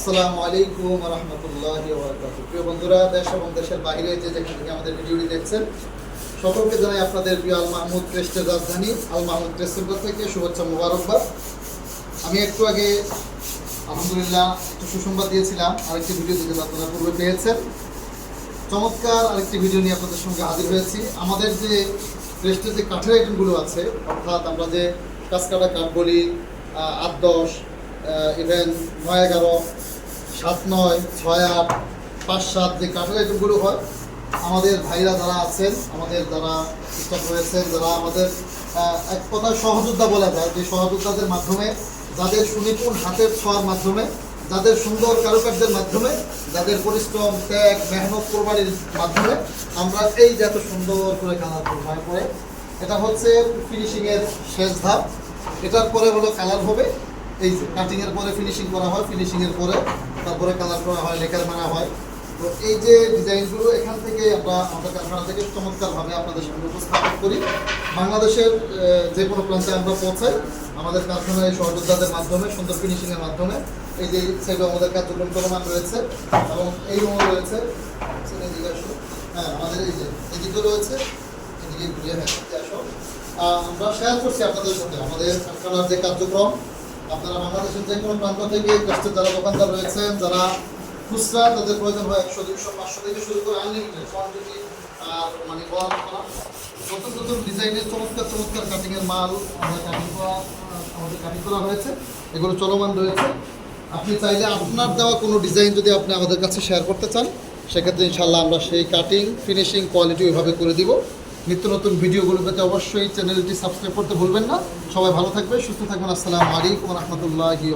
আসসালামু আলাইকুম রহমতুল্লাহ প্রিয় বন্ধুরা, দেশ এবং দেশের বাইরে যে যেখান থেকে আমাদের ভিডিওটি দেখছেন, সকলকে জানাই আপনাদের প্রিয় আল মাহমুদ ক্রেস্টের রাজধানী, আল মাহমুদ ক্রেস্টের থেকে শুভেচ্ছা মুবারকবাদ। আমি একটু আগে, আলহামদুলিল্লাহ, একটু সুসংবাদ দিয়েছিলাম, আরেকটি ভিডিও যেটা আপনারা পূর্বে পেয়েছেন। চমৎকার আরেকটি ভিডিও নিয়ে আপনাদের সঙ্গে হাজির হয়েছি। আমাদের যে ক্রেস্টের যে কাঠের আইটেমগুলো আছে, অর্থাৎ আমরা যে কাঁচকাটা কাঠ বলি আট দশ ইভেন নয় এগারো সাত নয়, ছয় আট, পাঁচ সাত যে কাঠের আইটেমগুলো হয়, আমাদের ভাইরা যারা আছেন, আমাদের যারা স্টাফ রয়েছেন, যারা আমাদের এক কথায় সহযোদ্ধা বলা যায়, যে সহযোদ্ধাদের মাধ্যমে, যাদের সুনিপুণ হাতের ছোঁয়ার মাধ্যমে, যাদের সুন্দর কারুকার্যের মাধ্যমে, যাদের পরিশ্রম, ত্যাগ, মেহনত কোরবানির মাধ্যমে, আমরা এই যে এত সুন্দর করে কালার করব এটা হচ্ছে ফিনিশিংয়ের শেষ ধাপ, এটার পরে হলো কালার হবে। এই যে কাটিংয়ের পরে ফিনিশিং করা হয় ফিনিশিংয়ের পরে তারপরে কালার করা হয় লেকার মারা হয়। তো এই যে ডিজাইনগুলো এখান থেকে আমরা আমাদের কারখানা থেকে চমৎকারভাবে আপনাদের সামনে উপস্থাপন করি। বাংলাদেশের যে কোনো প্রান্তে আমরা পৌঁছাই, আমাদের কারখানার এই সহযোদ্ধাদের মাধ্যমে, সুন্দর ফিনিশিংয়ের মাধ্যমে এই যে সেগুলো আমাদের কার্যক্রম চলমান রয়েছে এবং এই রয়েছে। হ্যাঁ আমাদের এই যে, এদিকে রয়েছে, এদিকে ঘুরিয়ে হ্যাঁ আমরা শেয়ার করছি আপনাদের সাথে। আমাদের কারখানার যে কার্যক্রম আপনারা বাংলাদেশের যে কোনো প্রান্ত থেকে কষ্টের যারা দোকানদার রয়েছেন, যারা খুচরা, তাদের প্রয়োজন হয় একশো দুশো পাঁচশো থেকে শুরু করে আনলিমিটেড আর মানে করা নতুন নতুন ডিজাইনের চমৎকার চমৎকার কাটিংয়ের মাল আমাদের কাটিং করা, আমাদের কাটিং করা হয়েছে। এগুলো চলমান রয়েছে। আপনি চাইলে আপনার দেওয়া কোনো ডিজাইন যদি আপনি আমাদের কাছে শেয়ার করতে চান, সেক্ষেত্রে ইনশাল্লাহ আমরা সেই কাটিং ফিনিশিং কোয়ালিটি ওইভাবে করে দিব। নিত্য নতুন ভিডিওগুলো পেতে অবশ্যই চ্যানেলটি সাবস্ক্রাইব করতে ভুলবেন না। সবাই ভালো থাকবে সুস্থ থাকবেন। আসসালামু আলাইকুম রহমতুল্লাহি